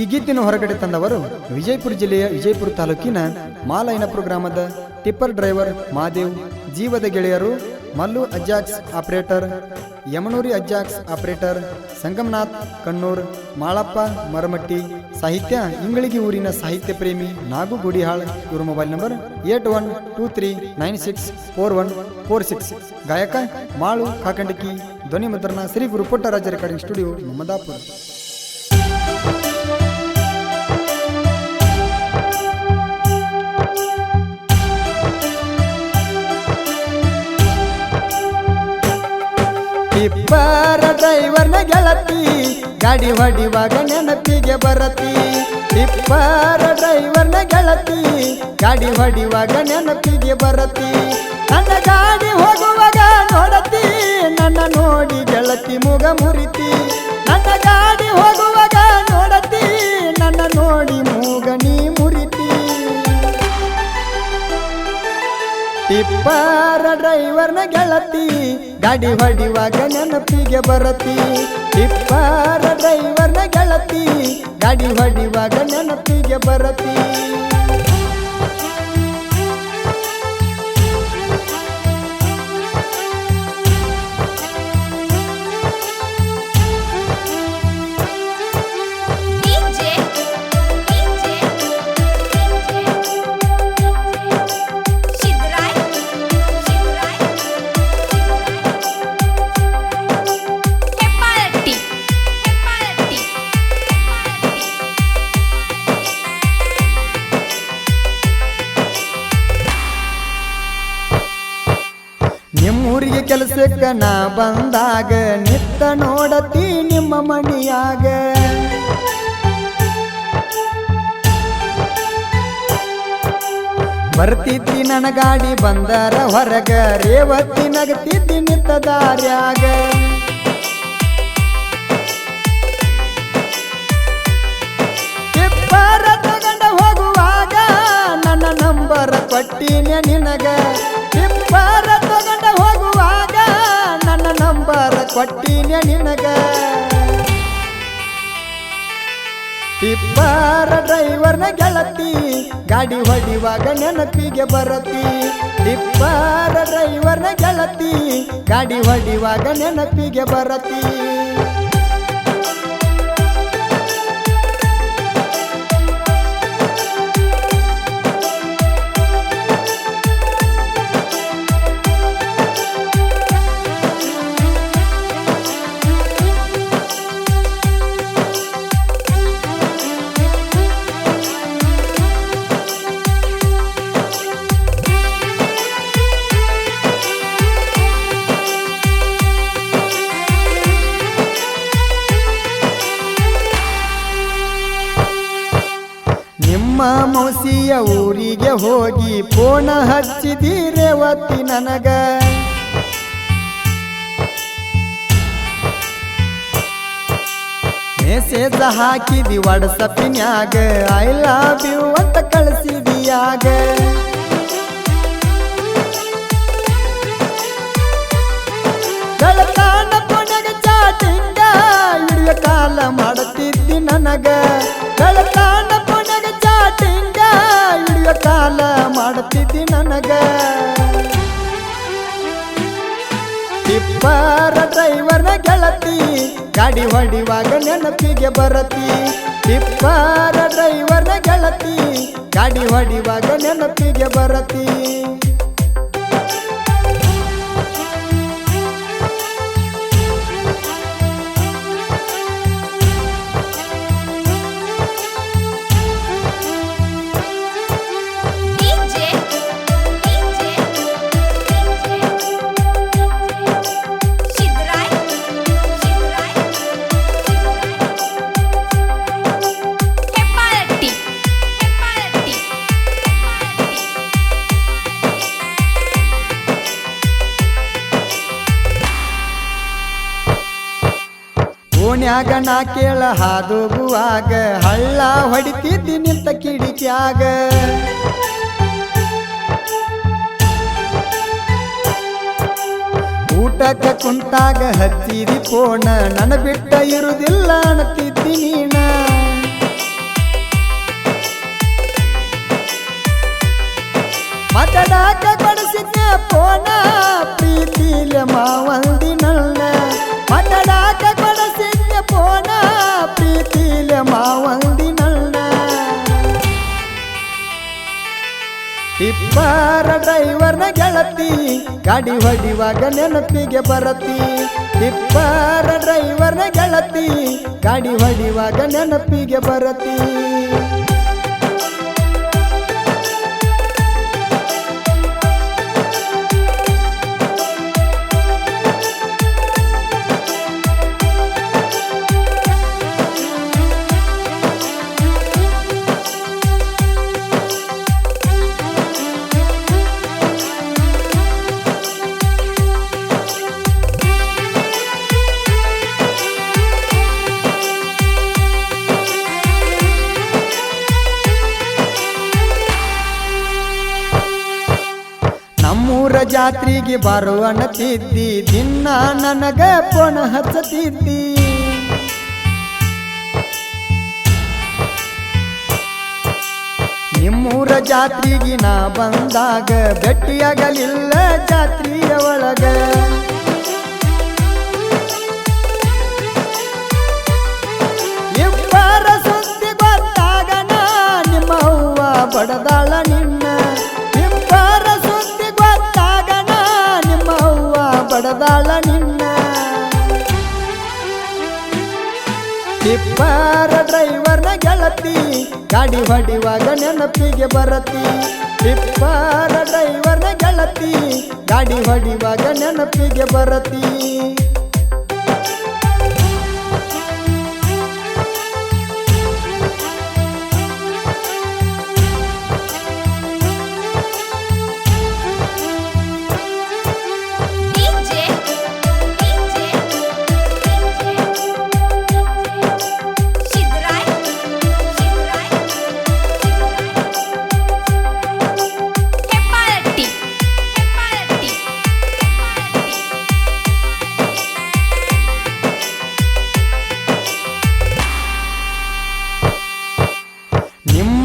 ಈ ಗೀತಿನ ಹೊರಗಡೆ ತಂದವರು ವಿಜಯಪುರ ಜಿಲ್ಲೆಯ ವಿಜಯಪುರ ತಾಲೂಕಿನ ಮಾಲೈನಪುರ ಗ್ರಾಮದ ಟಿಪ್ಪರ್ ಡ್ರೈವರ್ ಮಾದೇವ್, ಜೀವದ ಗೆಳೆಯರು Mallu Ajax operator, Yamanuri Ajax operator, Sangamnath Kannur, Malappa Maramatti, ಸಾಹಿತ್ಯ ಇಂಗಳಿಗಿ ಊರಿನ ಸಾಹಿತ್ಯ ಪ್ರೇಮಿ ನಾಗು ಗುಡಿಹಾಳ್. ಇವರ mobile number eight one two three nine six four one four six. ಗಾಯಕ ಮಾಳು ಕಾಕಂಡಕಿ ಧ್ವನಿ ಮುದ್ರಣ ಶ್ರೀ ಗುರು ಪುಟ್ಟರಾಜ ರೆಕಾರ್ಡಿಂಗ್ ಸ್ಟುಡಿಯೋ ಮಮದಾಪುರ. ಇಬ್ಬರ ಡ್ರೈವರ್ನ ಗೆಳತಿ, ಗಾಡಿ ಹೊಡಿವಾಗ ನೆನಪಿಗೆ ಬರತಿ. ಇಬ್ಬರ ಡ್ರೈವರ್ನ ಗೆಳತಿ, ಗಾಡಿ ಹೊಡಿವಾಗ ನೆನಪಿಗೆ ಬರತಿ. ನನ್ನ ಗಾಡಿ ಹೋಗುವಾಗ ನೋಡತಿ, ನನ್ನ ನೋಡಿ ಗೆಳತಿ ಮುಗ ಮುರಿತಿ. ನನ್ನ ಗಾಡಿ ಹೋಗುವಾಗ ನೋಡತಿ, ನನ್ನ ನೋಡಿ ಮೂಗ ನೀ ಮುರಿತಿ. ಟಿಪ್ಪರ ಡ್ರೈವರ್ನ ಗೆಳತಿ ಗಾಡಿ ಹೊಡಿವಾಗ ನೆನಪಿಗೆ ಬರತಿ. ಟಿಪ್ಪರ ಡ್ರೈವರ್ನ ಗೆಳತಿ ಗಾಡಿ ಹೊಡಿವಾಗ ನೆನಪಿಗೆ ಬರತಿ. ಕೆಲಸಕ್ಕ ನಾ ಬಂದಾಗ ನಿತ್ತ ನೋಡತಿ ನಿಮ್ಮ ಮಣಿಯಾಗ. ಬರ್ತಿದ್ದಿ ನನ್ನ ಗಾಡಿ ಬಂದರ ಹೊರಗ, ರೇವತಿ ನಗತಿದ್ದಿ ನಿತ್ತ ದಾರ್ಯಾಗ. ತಗೊಂಡ ಹೋಗುವಾಗ ನನ್ನ ನಂಬರ್ ಕೊಟ್ಟಿನ ನಿನಗ. ಕೊಟ್ಟಿನ ನಿನಗ. ಇಬ್ಬರ ಡ್ರೈವರ್ನ ಗೆಳತಿ, ಗಾಡಿ ಹೊಡಿವಾಗ ನೆನಪಿಗೆ ಬರತಿ. ಇಬ್ಬರ ಡ್ರೈವರ್ನ ಗೆಳತಿ, ಗಾಡಿ ಹೊಡಿವಾಗ ನೆನಪಿಗೆ ಬರತಿ. ನಿಮ್ಮ ಮೌಸಿಯ ಊರಿಗೆ ಹೋಗಿ ಪೋಣ ಹಚ್ಚಿದೀರೆ ಒತ್ತಿ ನನಗ. ಮೆಸೇಜ್ ಹಾಕಿದಿ ವಾಟ್ಸಪ್ಪಿನ್ಯಾಗ ಐ ಲವ್ ಯು ಅಂತ ಕಳಿಸಿದಿಯಾಗ. ಕಾಲ ಮಾಡುತ್ತಿದ್ದಿ ನನಗ. ಹಿಡಿಯ ಕಾಲ ಮಾಡುತ್ತಿದ್ದಿ ನನಗ. ಇಬ್ಬರ ಡ್ರೈವರ್ನ ಗೆಳತಿ, ಗಾಡಿ ಹೊಡಿವಾಗ ನೆನಪಿಗೆ ಬರತಿ. ಇಬ್ಬರ ಡ್ರೈವರ್ನ ಗೆಳತಿ, ಗಾಡಿ ಹೊಡಿವಾಗ ನೆನಪಿಗೆ ಬರತಿ. ಮನ್ಯಾಗ ನಾ ಕೇಳ ಹಾದೋಗುವಾಗ ಹಳ್ಳ ಹೊಡಿತಿದ್ದಿ ನಿಂತ ಕಿಡಿಕ್ಯಾಗ. ಊಟಕ್ಕೆ ಕುಂತಾಗ ಹತ್ತಿರಿ ಕೋಣ, ನನ ಬಿಟ್ಟ ಇರುವುದಿಲ್ಲ ಅನ್ನತಿದ್ದಿ ನೀನ. ಮತಡಾಕ ಕೊಡಿಸಿದ್ದೆ ಕೋಣ, ಪ್ರೀತಿಲೆ ಮಾವಂದಿ ನನ್ನ ಮತಡಾಕ ಡ್ರೈವರ್ನ ಗೆಳತಿ ಗಾಡಿ ಹೊಡಿವಾಗ ನೆನಪಿಗೆ ಬರತಿ. ಟಿಪ್ಪರ ಡ್ರೈವರ್ನ ಗೆಳತಿ ಗಾಡಿ ಹೊಡಿವಾಗ ನೆನಪಿಗೆ ಬರತಿ. ಜಾತ್ರೆಗೆ ಬರುವ ತಿದ್ದಿ ದಿನ ನನಗ ಪೊಣ ಹಚ್ಚತಿದ್ದಿ. ನಿಮ್ಮೂರ ಜಾತ್ರಿಗಿನ ಬಂದಾಗ ಬೆಟ್ಟಿಯಾಗಲಿಲ್ಲ ಜಾತ್ರೆಯ ಒಳಗ. ಗಾಡಿ ಹೊಡಿವಾಗ ನೆನಪಿಗೆ ಬರತಿ. ಇಬ್ಬರ ಡ್ರೈವರ್ನ ಗೆಳತಿ ಗಾಡಿ ಹೊಡಿವಾಗ ನೆನಪಿಗೆ ಬರತಿ.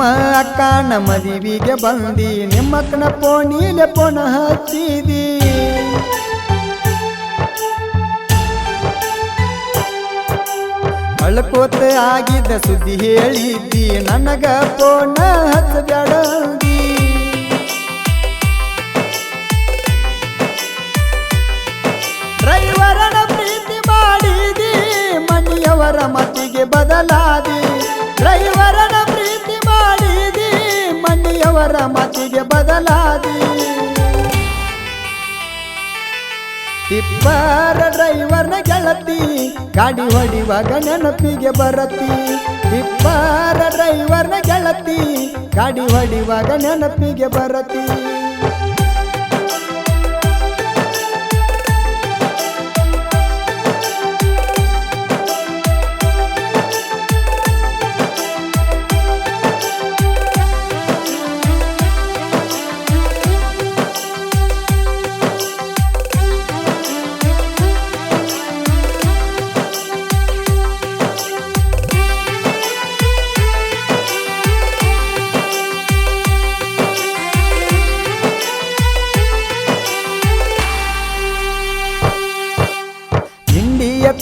ನಿಮ್ಮ ಅಕ್ಕನ ಮದುವಿಗೆ ಬಂದಿ, ನಿಮ್ಮ ಅಕ್ಕನ ಪೋಣಿಲೆ ಪೋಣ ಹಚ್ಚಿದಿ. ಅಳ್ಕೋತ ಆಗಿದ್ದ ಸುದ್ದಿ ಹೇಳಿದ್ದಿ, ನನಗ ಪೋಣ ಹಚ್ಚಬ್ಯಾಡ ಮತಿಗೆ ಬದಲಾದಿ. ಇಬ್ಬರ ಡ್ರೈವರ್ನ ಗೆಳತಿ, ಗಾಡಿ ಹೊಡಿವಾಗ ನೆನಪಿಗೆ ಬರತಿ. ಇಬ್ಬರ ಡ್ರೈವರ್ನ ಗೆಳತಿ, ಗಾಡಿ ಹೊಡಿವಾಗ ನೆನಪಿಗೆ ಬರತಿ.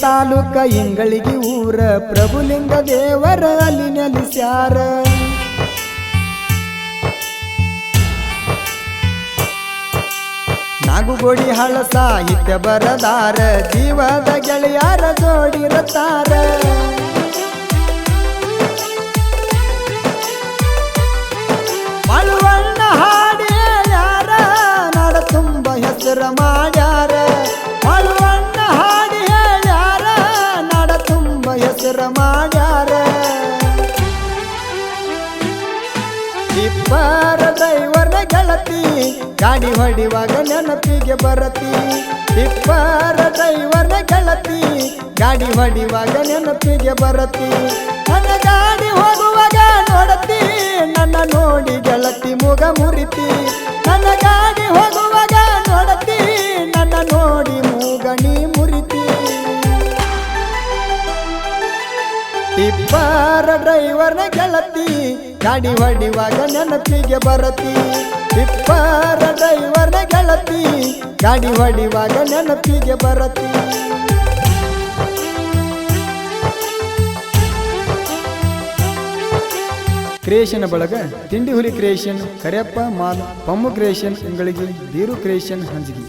ತಾಲೂಕ ಇಂಗಳಿಗೆ ಊರ ಪ್ರಭುಲಿಂಗ ದೇವರ ಅಲ್ಲಿ ನೆಲೆಸ್ಯಾರ. ನಾಗುಗೋಡಿ ಹಳ ಸಾಹಿತ್ಯ ಬರದಾರ, ಜೀವದ ಗೆಳೆಯರ ಜೋಡಿರತಾರ ಮಳುವಣ್ಣ ಹಾಡಿ ಯಾರ, ನಡ ತುಂಬ ಹೆಸರ ಮಾಡ್ಯಾರ ಗಾಡಿ ಹೊಡಿವಾಗ ನೆನಪಿಗೆ ಬರತಿ. ಇಬ್ಬರ ಡ್ರೈವರ್ನ ಗೆಳತಿ, ಗಾಡಿ ಹೊಡಿವಾಗ ನೆನಪಿಗೆ ಬರತಿ. ನನ್ನ ಗಾಡಿ ಹೋಗುವಾಗ ನೋಡತಿ, ನನ್ನ ನೋಡಿ ಗೆಳತಿ ಮುಗ ಮುರಿತಿ. ನನ್ನ ಗಾಡಿ ಹೋಗುವಾಗ ನೋಡತಿ, ನನ್ನ ನೋಡಿ ಮೂಗಣಿ ಮುರಿತಿ. ಇಬ್ಬರ ಡ್ರೈವರ್ನ ಗೆಳತಿ, ಗಾಡಿ ಹೊಡಿವಾಗ ನೆನಪಿಗೆ ಬರತಿ. ಇಬ್ಬರ ಗೆಳತಿ ಗಾಡಿ ಹೊಡಿವಾಗ ನೆನಪಿಗೆ ಬರತಿ? ಕ್ರಿಯೇಷನ್ ಬಳಗ ತಿಂಡಿ ಹುಲಿ ಕ್ರಿಯೇಷನ್, ಕರಿಯಪ್ಪ, ಮಾಲ್, ಪಮ್ಮು ಕ್ರಿಯೇಷನ್, ಇಂಗಳಿಗೆ ಬೀರು ಕ್ರಿಯೇಷನ್ ಹಂಜಗಿ